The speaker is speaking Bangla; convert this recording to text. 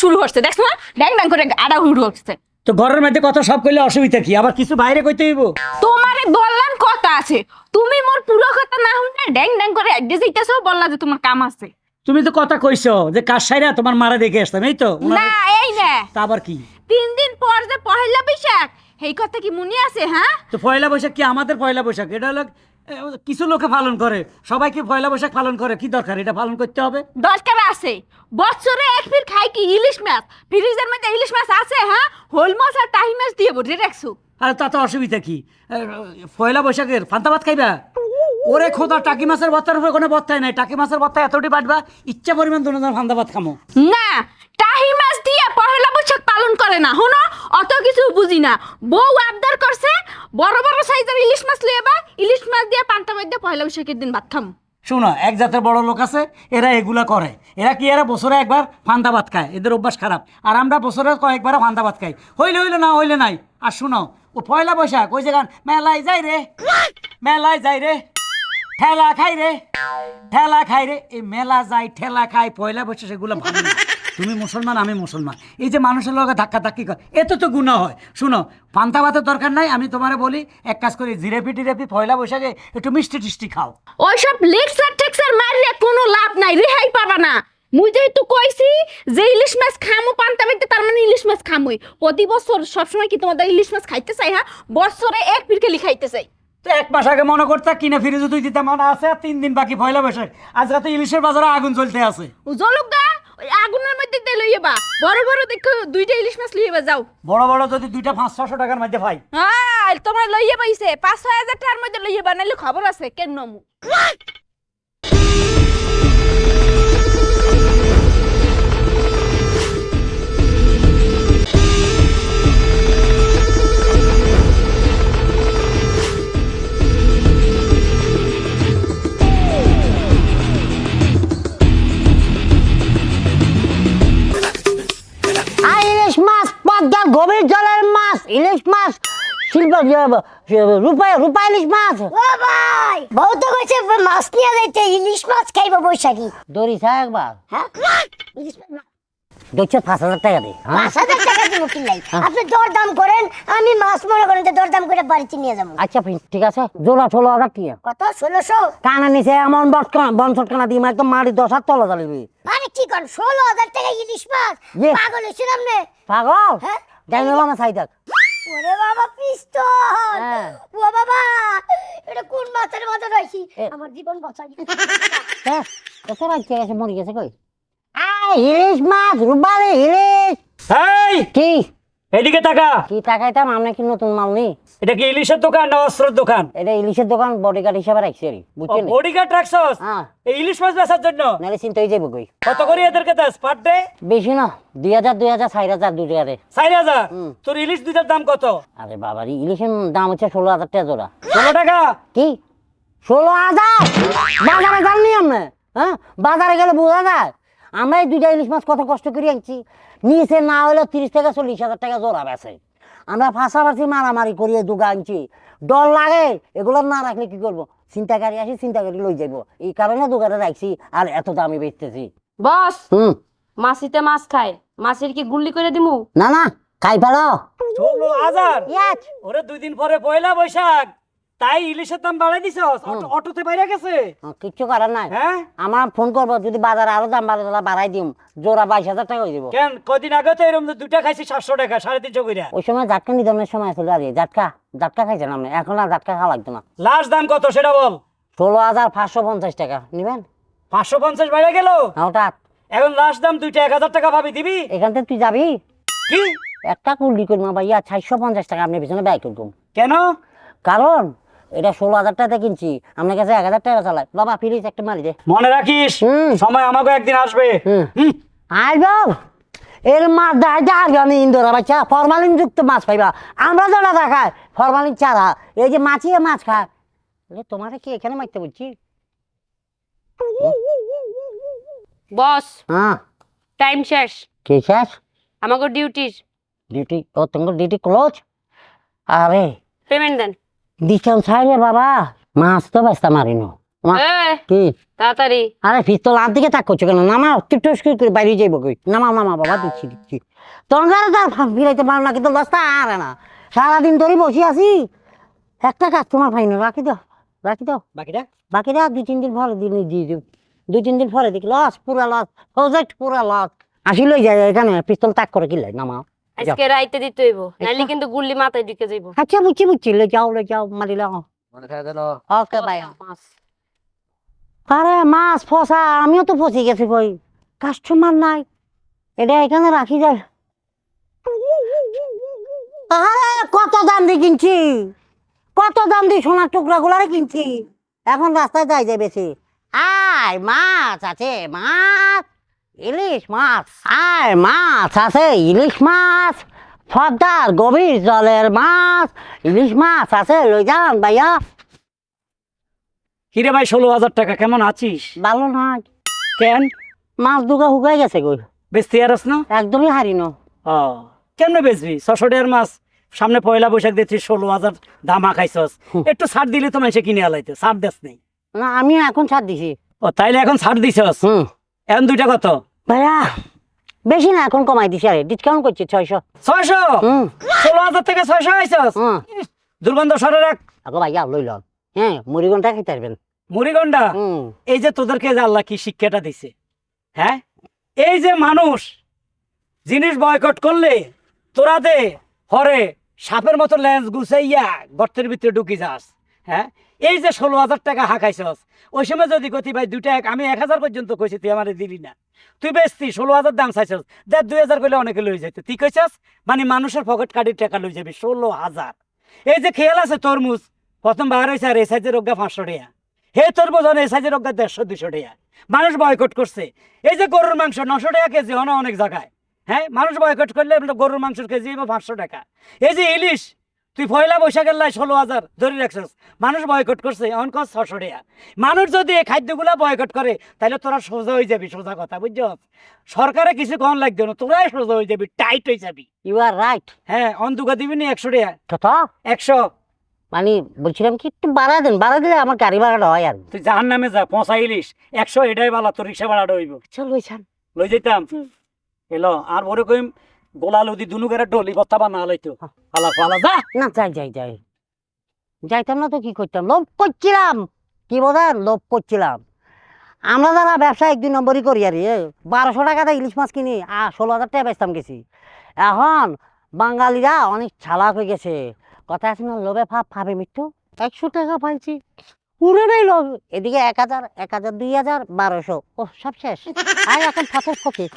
শুরু হচ্ছে। দেখছ না ড্যাং ড্যাং করে আডা শুরু হচ্ছে। তো ঘরের মধ্যে কথা সব করলে অসুবিধা কি? আবার কিছু বাইরে কইতে হইব? তোমারে বললাম কথা আছে। তুমি মোর পুরো কথা না শুনে ড্যাং ড্যাং করে আড্ডে যাইতেছো বললা যে তোমার কাম আছে। তুমি তো কথা কইছো যে কাজ সাইরা তোমার মারা দেখে আসতাম এই তো? না এই না। তা আবার কি? তিন দিন পর যে পহেলা বৈশাখ এই কথা কি মনে আছে হ্যাঁ? তো পয়লা বৈশাখ কি আমাদের পয়লা বৈশাখ? এটা হলো কিছু লোকে পালন করে। সবাইকে পয়লা বৈশাখ পালন করে। কি দরকার? এটা পালন করতে হবে? দরকার আছে। বছরে এক ফির খাই কি ইলিশ মাছ? ফ্রিজের মধ্যে ইলিশ মাছ আছে হ্যাঁ? হোল মাছ আর টাহি মাছ দিয়ে বসে রাখছো? আর তাতে অসুবিধা কি? পয়লা বৈশাখের ফান্তা ভাত খাইবা? ওরে খোদা টাকি মাছের ভর্তার উপরে কোনো ভর্তাই নাই। টাকি মাছের ভর্তা এতটি বাটবা ইচ্ছা পরিমাণ দুজন ফান্দা ভাত খামো। না টাহি মাছ দিয়ে পহেলা বৈশাখ পালন করে না। হনো? অত কিছু বুঝি না। বউ আবদার করছে, বড় বড় সাইজের ইলিশ মাছ লিয়ে বা, ইলিশ মাছ দিয়ে পান্তা মধ্যে পয়লা বৈশাখের দিন খাম। শোনো, এক জাতের বড় লোক আছে, এরা এগুলা করে। এরা কি, এরা বছরে একবার ফান্দা ভাত খায়? এদের অভ্যাস খারাপ। আর আমরা বছরে কয়েকবার ফান্দা ভাত খাই। হইলে হইলে না হইলে নাই। আর শোনো, ও পয়লা বৈশাখ, ওই যে গান মেলায় যাই রে। মেলায় যাই রে। ঠেলা খাই রে। ঠেলা খাই রে। এই মেলা যাই, ঠেলা খাই, পয়লা বৈশাখ সেগুলো ভালো। তুমি মুসলমান আমি মুসলমান। এই যে মানুষের লগে ধাক্কা ধাক্কি করে এত তো গুণা হয়। শুনো পান্তা ভাতের দরকার নাই আমি তোমারে বলি এক কাজ করি জিরেপি টিরেপি পয়লা বৈশাখে একটু মিষ্টি টিষ্টি খাও। ওইসব লেক্সার টেক্সার মারিয়া কোনো লাভ নাই রেহাই পাবা না। মুই যেহেতু কইছি যে ইলিশ মাছ খামু পান্তা বাইতে তার মানে ইলিশ মাছ খামুই। প্রতি বছর সবসময় কি তোমাদের ইলিশ মাছ খাইতে চাই হ্যাঁ? বছরে এক পিরকেলি খাইতে চাই। তো এক মাস আগে মনে করতে কিনে ফিরে দিতে মনে আছে আর তিন দিন বাকি পয়লা বৈশাখ। আজকে তো ইলিশের বাজারে আগুন চলতে আছে। জলুক জলুকা ওই আগুনের মধ্যে তেল লইয়ে বা বড় বড় দেখো দুইটা ইলিশ মাছ লইয়ে বা যাও। বড় বড় যদি দুইটা পাঁচ ছশো টাকার মধ্যে ভাই হ্যাঁ তোমার লইয়ে পাইছে পাঁচ ছয় হাজার টাকার মধ্যে লইয়ে বা নাইলে খবর আছে কেন নমু গভীর জলের মাছ ইলিশ মাছ শিল্প রূপায় রূপা ইলিশ মাছ। ও ভাই বউ তো কইছে মাছ নিয়ে যাইতে ইলিশ মাছ খাইবো বৈশাখী। দড়িস একবার। হ্যাঁ? ইলিশ মাছ। দেখছ পাঁচ হাজার টাকা দে হ্যাঁ? পাঁচ হাজার টাকা দিব কি নাই আপনি দরদাম করেন আমি মাছ মনে করেন যে দরদাম করে বাড়িতে নিয়ে যাব। আচ্ছা ঠিক আছে? জোড়া ষোলো হাজার টাকা কত? ষোলোশো? কানা নিচে এমন বনসট কানা দিম একদম মারি দশ হাত তলা জ্বালিবি আরে কি করেন ষোলো হাজার টাকা ইলিশ মাছ? ইয়ে। পাগল হয়েছিলাম নে পাগল? হ্যাঁ? যাই নিলাম না সাই দেখ ওরে বাবা পিস্তল! হ্যাঁ। ও বাবা এটা কোন মাছের মতো রয়েছি। আমার জীবন বাঁচাই। হ্যাঁ কত রাখছে গেছে মরে গেছে কই? আয় ইলিশ মাছ রুবালে ইলিশ। এই! কি? এদিকে টাকা কি টাকাইতাম আমরা কি নতুন মাল নি। এটা কি ইলিশের দোকান না অস্ত্রের দোকান? এটা ইলিশের দোকান বডিগার্ড হিসাবে রাখছি আর বুঝছেন বডিগার্ড রাখছস? হ্যাঁ। এই ইলিশ মাছ বেচার জন্য? নাহলে চিন্তা হয়ে যাব কই। কত করে এদেরকে দাস? Per day? বেশি না দুই হাজার দুই হাজার চার হাজার দুই টাকারে চার হাজার? তোর ইলিশ দুইটার দাম কত? আরে বাবা রে ইলিশের দাম হচ্ছে ষোলো হাজার টাকা জোড়া। ষোলো টাকা? কি? ষোলো হাজার? বাজারে জাননি আমরা হ্যাঁ? বাজারে গেলে বোঝা যায়। আমরা এই দুইটা ইলিশ মাছ কত কষ্ট করে আনছি। নিচে না হলেও তিরিশ থেকে চল্লিশ হাজার টাকা জোড়া বেছে আমরা ফাঁসাফাঁসি মারামারি করিয়ে দুগা আনছি। ডর লাগে এগুলো না রাখলে কি করব? চিন্তাকারী আসি চিন্তাকারী লই যাব এই কারণে দোকানে রাখছি আর এত দামি বেচতেছি। বস হুম। মাসিতে মাছ খায়। মাসির কি গুল্লি করে দিমু? না না খাই পারো। ইয়াচ। ওরে দুই দিন পরে পয়লা বৈশাখ। তাই ইলিশের দাম বাড়াই অটো- অটোতে বাইরে গেছে? কিচ্ছু করার নাই। হ্যাঁ? আমার ফোন করব যদি বাজারে আরও দাম বাড়ে তাহলে বাড়াই দিম। জোড়া বাইশ হাজার টাকা হয়ে যাব। কেন? কদিন আগে তো এরকম দুইটা খাইছি সাতশো টাকা সাড়ে তিনশো কইরা। ওই সময় জাটকা নিধনের সময় ছিল আর জাটকা জাটকা খাইছেন আপনি? এখন আর জাটকা খাওয়া লাগতো না। লাস্ট দাম কত সেটা বল। ষোলো হাজার পাঁচশো পঞ্চাশ টাকা। নিবেন? পাঁচশো পঞ্চাশ বাইরে গেল? না ওটা এখন লাস্ট দাম দুইটা এক হাজার টাকা ভাবি দিবি? এখান থেকে তুই যাবি? কি? একটা কুল্লি করব ভাইয়া চারশো পঞ্চাশ টাকা আপনি পিছনে ব্যয় করব। কেন? কারণ এটা ষোলো হাজার টাকা কিনছি। আপনার কাছে এক হাজার টাকা চালায়। বাবা ফিরিস একটা মারি দে। মনে রাখিস হুম। সময় আমাকে একদিন আসবে। হুম। হুম। আসব এর মাছ দেখাই যা আমি ইন্দোরা বাচ্চা ফরমালিন যুক্ত মাছ পাইবা। আমরা যেটা দেখায় ফরমালিন চারা। এই যে মাছিয়ে মাছ খায়। এ, তোমারে কি এখানে মারতে বলছি? বস হ্যাঁ। টাইম শেষ। কি শেষ? আমাকে ডিউটির ডিউটি ও তোমার ডিউটি ক্লোজ আরে। পেমেন্ট দেন। দিচ্ছন ছাড়ে বাবা মাছ তো ব্যস্ত মারিনো কি? তাড়াতাড়ি। আরে পিস্তল আর দিকে তাক করছ কেন? নামা টুটস করে বাইরে যাইব কই? নামা নামা বাবা দিচ্ছি দিচ্ছি। তোমার তো আর ফিরাইতে পারো না কিন্তু দশটা আরে না। সারাদিন ধরে বসে আছি। একটা কাস্টমার পাই না রাখি দাও রাখি দাও। বাকিটা? বাকিটা দুই তিন দিন পরে দিন দিয়ে দিব দুই তিন দিন পরে দেখি লস পুরা লস প্রজেক্ট পুরা লস। আসি লই যায় এখানে পিস্তল তাক করে কিলাই নামাও। আজকে রাইতে দিতে হইব নাইলে কিন্তু গুল্লি মাথায় ঢুকে যাইব। আচ্ছা বুঝছি বুঝছি লে যাও লে যাও মারি লাও। Okay bye. মাছ। আরে মাছ ফসা আমিও তো ফসে গেছি কই। কাস্টমার নাই। এটা এখানে রাখি যায় আরে কত দাম দিয়ে কিনছি? কত দাম দিয়ে সোনার টুকরা গুলারে কিনছি? এখন রাস্তায় যাই যায় বেশি। আয় মাছ আছে মাছ। ইলিশ মাছ। আয় মাছ আছে ইলিশ মাছ। ফদ্দার গভীর জলের মাছ। ইলিশ মাছ আছে লই যান ভাইয়া। কিরে ভাই ষোলো হাজার টাকা কেমন আছিস? ভালো না। কেন? মাছ দুগা শুকাই গেছে গই বেচতে আরস না? একদমই হারিনো ও কেমনে বেচবি? ছশো টাকার মাছ। সামনে পয়লা বৈশাখ দিচ্ছিস ষোলো হাজার দামা খাইছস। একটু ছাড় দিলে তো মানুষে কিনে আলাইতে ছাড় দেস নেই। না আমি এখন ছাড় দিছি। ও তাইলে এখন ছাড় দিছস? হুম। এখন দুইটা কত? ভাইয়া বেশি না এখন কমাই দিছি আরে ডিসকাউন্ট করছি ছয়শো। ছয়শো? ষোলো হাজার থেকে ছয়শো আইছস হুম। দুর্গন্ধ সরের এক আগো ভাইয়া লই লন। হ্যাঁ মুড়িগনটা খেতে পারবেন। মুড়িগন্ডা এই যে তোদেরকে যে আল্লাহ কি শিক্ষাটা দিছে হ্যাঁ? এই যে মানুষ জিনিস বয়কট করলে তোরা দে হরে সাপের মতো লেন্স গুছাইয়া গর্তের ভিতরে ঢুকি যাস হ্যাঁ? এই যে ষোলো হাজার টাকা হাঁকাইছস, ওই সময় যদি গতি ভাই দুইটা এক, আমি এক হাজার পর্যন্ত কইছি, তুই আমার দিলি না। তুই বেচতি, ষোলো হাজার দাম চাইছস দেখ দুই হাজার করলে অনেকে লই যাইতে। তুই কইছস মানে মানুষের পকেট কাটির টাকা লই যাবি, ষোলো হাজার। এই যে খেয়াল আছে তরমুজ? প্রথম বার হয়েছে আর এই সাইজের রোগা পাঁচশো টাকা। হে তরমুজ এই সাইজের রোগা দেড়শো দুশো টাকা। মানুষ বয়কট করছে। এই যে গরুর মাংস, নশো টাকা কেজি অনেক জায়গায়। হ্যাঁ মানুষ বয়কট করলে গরুর মাংসের কেজি পাঁচশো টাকা। এই যে ইলিশ তুই পয়লা বৈশাখের লাই ষোলো হাজার ধরে রাখছিস। মানুষ বয়কট করছে এখন কস ছশো টাকা মানুষ যদি এই খাদ্যগুলা বয়কট করে তাহলে তোরা সোজা হয়ে যাবি সোজা কথা বুঝছ? সরকারে কিছু কম লাগবে না তোরাই সোজা হয়ে যাবি টাইট হয়ে যাবি। ইউ আর রাইট হ্যাঁ অন্ধুকা দিবি নি একশো টাকা একশো। মানে বলছিলাম কি একটু বাড়া দেন বাড়া দিলে আমার গাড়ি ভাড়াটা হয় আর। তুই জাহান নামে যা পৌঁছা ইলিশ একশো এটাই বালা তোর রিক্সা ভাড়াটা হইব। চল লইছান লই যেতাম এলো আর ওরে কইম গোলা লদি দুনু করে ডলি বত্তা বা না লইতো আলা পালা যা! না যাই যাই যাই। যাইতাম না তো কি করতাম? লোভ করছিলাম। কি বোঝেন লোভ করছিলাম। আমরা যারা ব্যবসা এক দুই নম্বরই করি আর বারোশো টাকাতে ইলিশ মাছ কিনি আর ষোলো হাজার টাকা বেচতাম গেছি। এখন বাঙালিরা অনেক চালাক হয়ে গেছে। কথা আছে না লোভে ভাব ভাবে মৃত্যু। একশো টাকা পাইছি। পুরোটাই লোভ। এদিকে এক হাজার এক হাজার দুই হাজার বারোশো। ও সব শেষ। আর এখন ফাঁসের ফকির